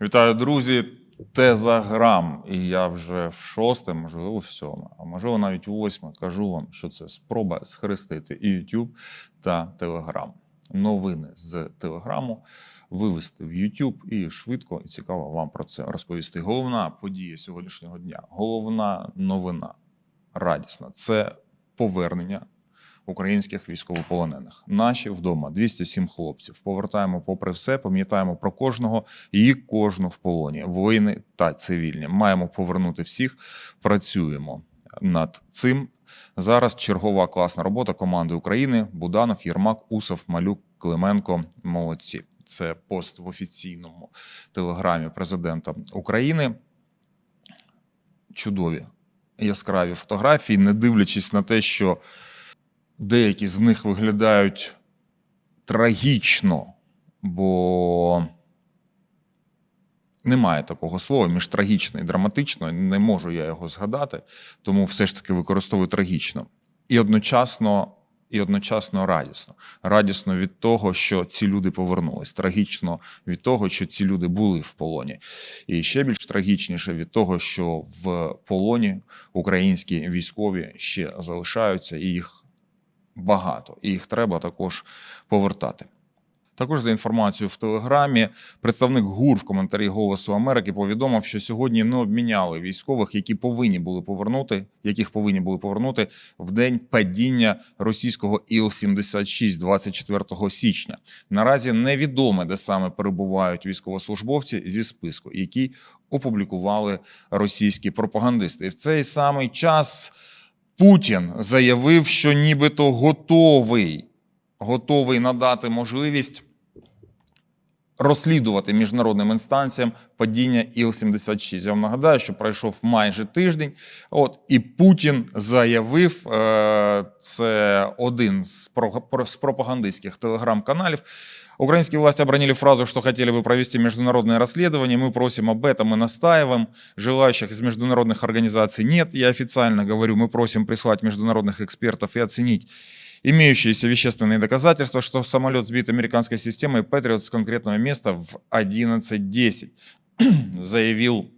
Вітаю, друзі. Тезаграм. І я вже в шосте, можливо, в сьоме, а можливо навіть в восьме кажу вам, що це спроба схрестити і YouTube та Телеграм. Новини з Телеграму вивести в YouTube і швидко і цікаво вам про це розповісти. Головна подія сьогоднішнього дня, головна новина радісна це повернення українських військовополонених. Наші вдома 207 хлопців. Повертаємо попри все, пам'ятаємо про кожного і кожну в полоні, воїни та цивільні. Маємо повернути всіх. Працюємо над цим. Зараз чергова класна робота команди України: Буданов, Єрмак, Усов, Малюк, Клименко. Молодці. Це пост в офіційному телеграмі президента України. Чудові яскраві фотографії, не дивлячись на те, що деякі з них виглядають трагічно, бо немає такого слова між трагічно і драматично. Не можу я його згадати, тому все ж таки використовую трагічно. І одночасно, і одночасно радісно. Радісно від того, що ці люди повернулись. Трагічно від того, що ці люди були в полоні. І ще більш трагічніше від того, що в полоні українські військові ще залишаються, і їх багато, і їх треба також повертати. Також за інформацією в Телеграмі, представник ГУР в коментарі Голосу Америки повідомив, що сьогодні не обміняли військових, які повинні були повернути, яких повинні були повернути в день падіння російського Іл-76 24 січня. Наразі невідоме, де саме перебувають військовослужбовці зі списку, які опублікували російські пропагандисти. І в цей самий час Путін заявив, що нібито готовий, готовий надати можливість розслідувати міжнародним інстанціям падіння Іл-76. Я вам нагадаю, що пройшов майже тиждень. От і Путін заявив, е, це один з про- з пропагандистських телеграм-каналів. Украинские власти обронили фразу, что хотели бы провести международное расследование. Мы просим об этом и настаиваем. Желающих из международных организаций нет. Я официально говорю, мы просим прислать международных экспертов и оценить имеющиеся вещественные доказательства, что самолет сбит американской системой Патриот с конкретного места в 11.10, заявил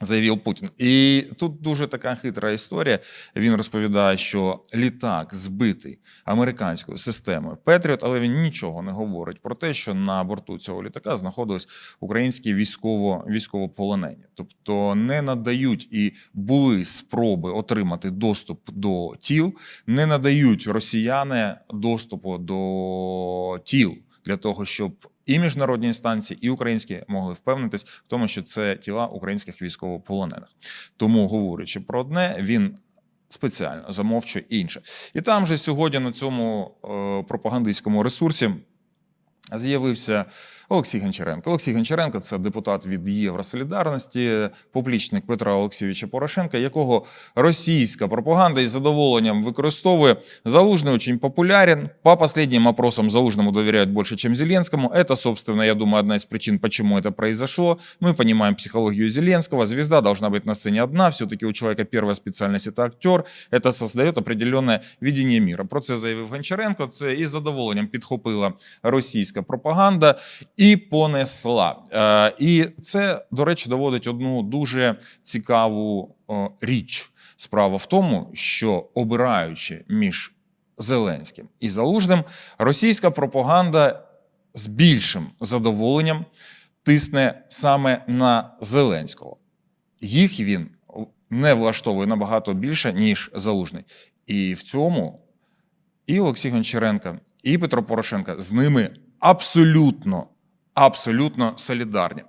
Заявив Путін. І тут дуже така хитра історія. Він розповідає, що літак збитий американською системою Петріот, але він нічого не говорить про те, що на борту цього літака знаходились українські військово військовополонені. Тобто не надають і були спроби отримати доступ до тіл, не надають росіяни доступу до тіл для того, щоб і міжнародні інстанції, і українські могли впевнитись в тому, що це тіла українських військовополонених. Тому, говорячи про одне, він спеціально замовчує інше. І там же сьогодні на цьому е, пропагандистському ресурсі з'явився Олексій Гончаренко. Олексій Гончаренко це депутат від Євросолідарності, поплічник Петра Олексійовича Порошенка, якого російська пропаганда із задоволенням використовує. Залужний очень популярен. По последним опросам Залужному доверяют больше, чем Зеленскому. Это, собственно, я думаю, одна из причин, почему это произошло. Мы понимаем психологию Зеленского. Звезда должна быть на сцене одна. Все-таки у человека первая специальность – это актер. Это создает определенное видение мира. Про це заявив Гончаренко. Це із задоволенням підхопила російська пропаганда і понесла. Е, І це, до речі, доводить одну дуже цікаву річ. Справа в тому, що обираючи між Зеленським і Залужним, російська пропаганда з більшим задоволенням тисне саме на Зеленського. Їх він не влаштовує набагато більше, ніж Залужний. І в цьому і Олексій Гончаренко, і Петро Порошенко з ними абсолютно, абсолютно солідарні.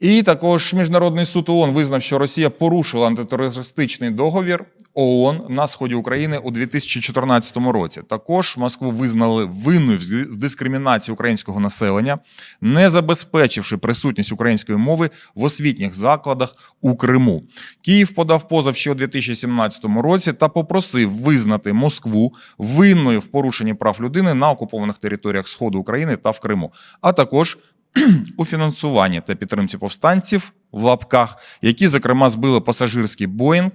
І також Міжнародний суд ООН визнав, що Росія порушила антитерористичний договір ООН на сході України у 2014 році. Також Москву визнали винною в дискримінації українського населення, не забезпечивши присутність української мови в освітніх закладах у Криму. Київ подав позов ще у 2017 році та попросив визнати Москву винною в порушенні прав людини на окупованих територіях Сходу України та в Криму, а також у фінансуванні та підтримці повстанців в лапках, які, зокрема, збили пасажирський Боїнг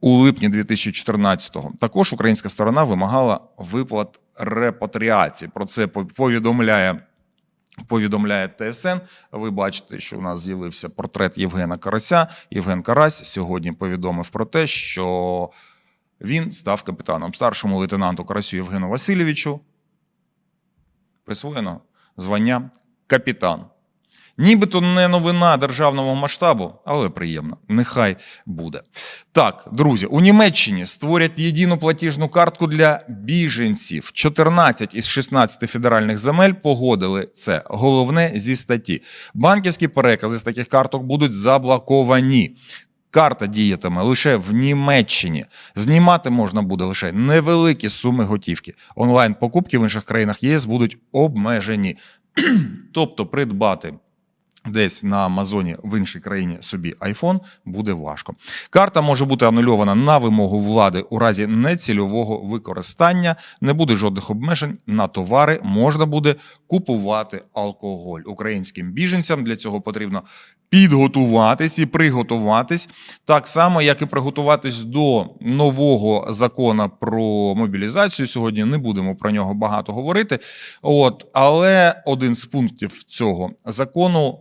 у липні 2014-го. Також українська сторона вимагала виплат репатріації. Про це повідомляє Повідомляє ТСН. Ви бачите, що у нас з'явився портрет Євгена Карася. Євген Карась сьогодні повідомив про те, що він став капітаном старшому лейтенанту Карасю Євгену Васильовичу. Присвоєно звання капітан. Нібито не новина державного масштабу, але приємно. Нехай буде. Так, друзі, у Німеччині створять єдину платіжну картку для біженців. 14 із 16 федеральних земель погодили це. Головне зі статті. Банківські перекази з таких карток будуть заблоковані. Карта діятиме лише в Німеччині. Знімати можна буде лише невеликі суми готівки. Онлайн покупки в інших країнах ЄС будуть обмежені. тобто придбати. Десь на Амазоні в іншій країні собі iPhone буде важко. Карта може бути анульована на вимогу влади у разі нецільового використання. Не буде жодних обмежень на товари. Можна буде купувати алкоголь. Українським біженцям для цього потрібно підготуватись і приготуватись так само, як і приготуватись до нового закону про мобілізацію. Сьогодні не будемо про нього багато говорити. От, але один з пунктів цього закону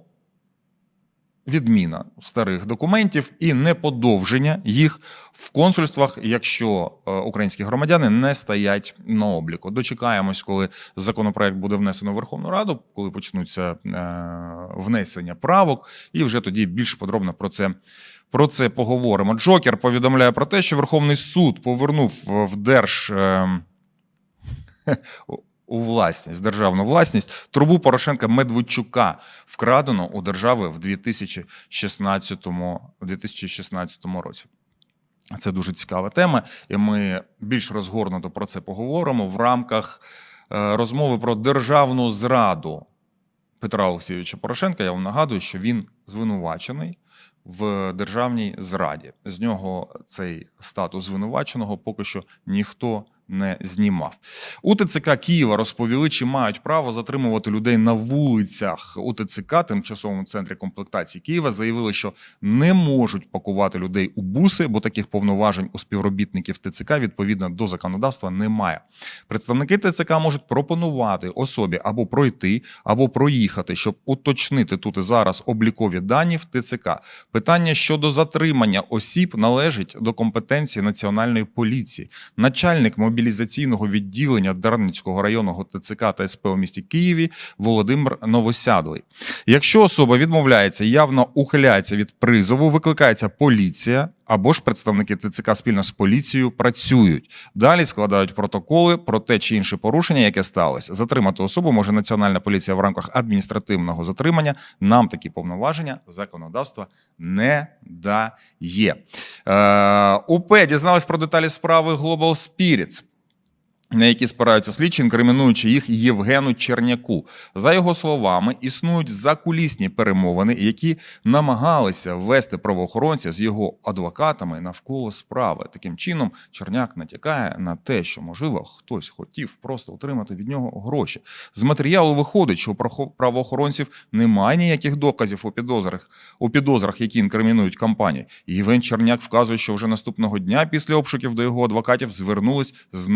відміна старих документів і неподовження їх в консульствах, якщо е, українські громадяни не стоять на обліку. Дочекаємось, коли законопроект буде внесено в Верховну Раду, коли почнуться е, внесення правок, і вже тоді більш подробно про це. Про це поговоримо. Джокер повідомляє про те, що Верховний суд повернув в держ е, у власність, в державну власність трубу Порошенка Медведчука, вкрадено у держави в 2016, 2016 році. Це дуже цікава тема, і ми більш розгорнуто про це поговоримо в рамках е, розмови про державну зраду Петра Олексійовича Порошенка. Я вам нагадую, що він звинувачений в державній зраді. З нього цей статус звинуваченого поки що ніхто не знімав. У ТЦК Києва розповіли, чи мають право затримувати людей на вулицях. У ТЦК, тимчасовому центрі комплектації Києва, заявили, що не можуть пакувати людей у буси, бо таких повноважень у співробітників ТЦК відповідно до законодавства немає. Представники ТЦК можуть пропонувати особі або пройти, або проїхати, щоб уточнити тут і зараз облікові дані в ТЦК. Питання щодо затримання осіб належить до компетенції національної поліції. Начальник мобілізаційного відділення Дарницького районного ТЦК та СП у місті Києві Володимир Новосядлий. Якщо особа відмовляється, явно ухиляється від призову, викликається поліція. Або ж представники ТЦК спільно з поліцією працюють. Далі складають протоколи про те чи інше порушення, яке сталося. Затримати особу може Національна поліція в рамках адміністративного затримання. Нам такі повноваження законодавства не дає. Е, УП дізналась про деталі справи Global Spirits на які спираються слідчі, інкримінуючи їх Євгену Черняку. За його словами, існують закулісні перемовини, які намагалися ввести правоохоронця з його адвокатами навколо справи. Таким чином, Черняк натякає на те, що можливо хтось хотів просто отримати від нього гроші. З матеріалу виходить, що у правоохоронців немає ніяких доказів у підозрах, у підозрах, які інкримінують компанії. Євген Черняк вказує, що вже наступного дня після обшуків до його адвокатів звернулись з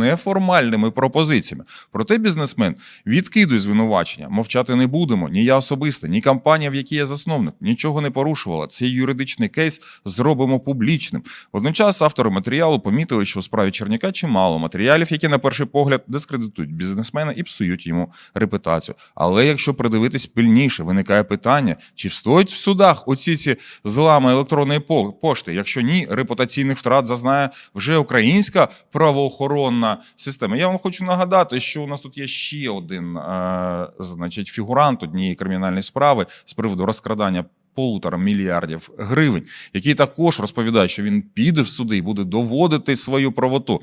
неформальними пропозиціями. Проте бізнесмен відкидує звинувачення. Мовчати не будемо. Ні я особисто, ні компанія, в якій я засновник, нічого не порушувала. Цей юридичний кейс зробимо публічним. Водночас автори матеріалу помітили, що у справі Черняка чимало матеріалів, які на перший погляд дискредитують бізнесмена і псують йому репутацію. Але якщо придивитись пильніше, виникає питання, чи встоять в судах оці ці злами електронної по- пошти. Якщо ні, репутаційних втрат зазнає вже українська правоохоронна система. Я вам хочу нагадати, що у нас тут є ще один е, значить, фігурант однієї кримінальної справи з приводу розкрадання. Полутора мільярдів гривень, який також розповідає, що він піде в суди і буде доводити свою правоту.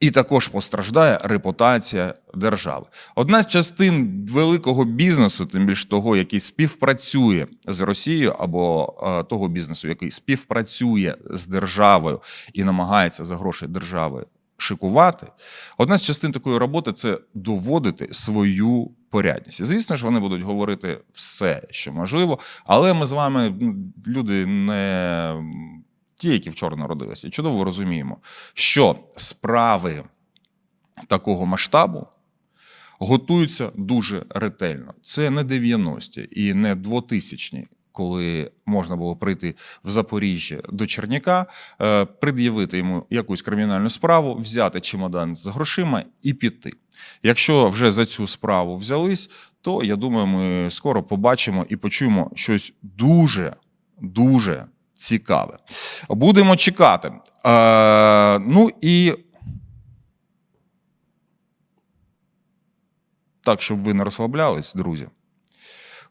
І також постраждає репутація держави. Одна з частин великого бізнесу, тим більше того, який співпрацює з Росією, або е, того бізнесу, який співпрацює з державою і намагається за гроші держави шикувати. Одна з частин такої роботи це доводити свою порядність. І, Звісно ж, вони будуть говорити все, що можливо, але ми з вами ну, люди не ті, які вчора народилися, чудово розуміємо, що справи такого масштабу готуються дуже ретельно. Це не 90-ті і не 2000-ті, коли можна було прийти в Запоріжжя до Черняка, е, пред'явити йому якусь кримінальну справу, взяти чемодан з грошима і піти. Якщо вже за цю справу взялись, то я думаю, ми скоро побачимо і почуємо щось дуже, дуже цікаве. Будемо чекати. Е, ну і так, щоб ви не розслаблялись, друзі.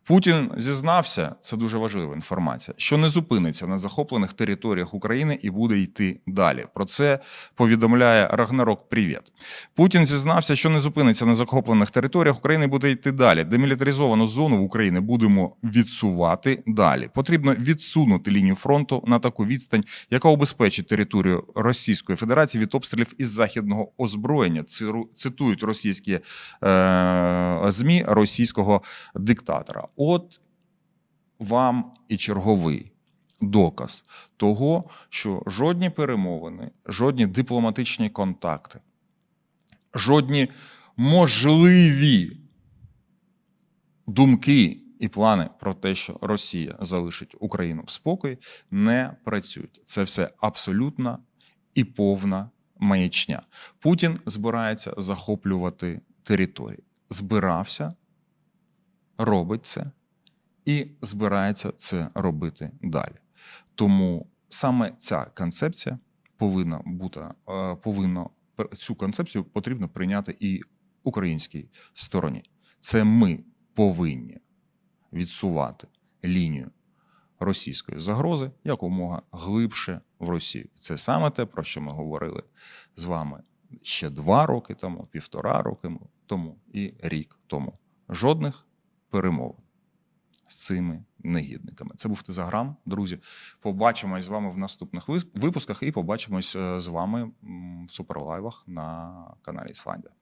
Путін зізнався, це дуже важлива інформація, що не зупиниться на захоплених територіях України і буде йти далі. Про це повідомляє Рагнарок. Привіт. Путін зізнався, що не зупиниться на захоплених територіях України і буде йти далі. Демілітаризовану зону в Україні будемо відсувати далі. Потрібно відсунути лінію фронту на таку відстань, яка убезпечить територію Російської Федерації від обстрілів із західного озброєння. Цитують російські е, змі російського диктатора. От вам і черговий доказ того, що жодні перемовини, жодні дипломатичні контакти, жодні можливі думки і плани про те, що Росія залишить Україну в спокої, не працюють. Це все абсолютна і повна маячня. Путін збирається захоплювати території. Збирався, робить це і збирається це робити далі. Тому саме ця концепція повинна бути е, повинно цю концепцію потрібно прийняти і українській стороні. Це ми повинні відсувати лінію російської загрози якомога глибше в Росію. Це саме те, про що ми говорили з вами ще два роки тому, півтора роки тому і рік тому. Жодних перемовин з цими негідниками. Це був Тезаграм, друзі. Побачимось з вами в наступних випусках і побачимось е, з вами в суперлайвах на каналі Ісландія.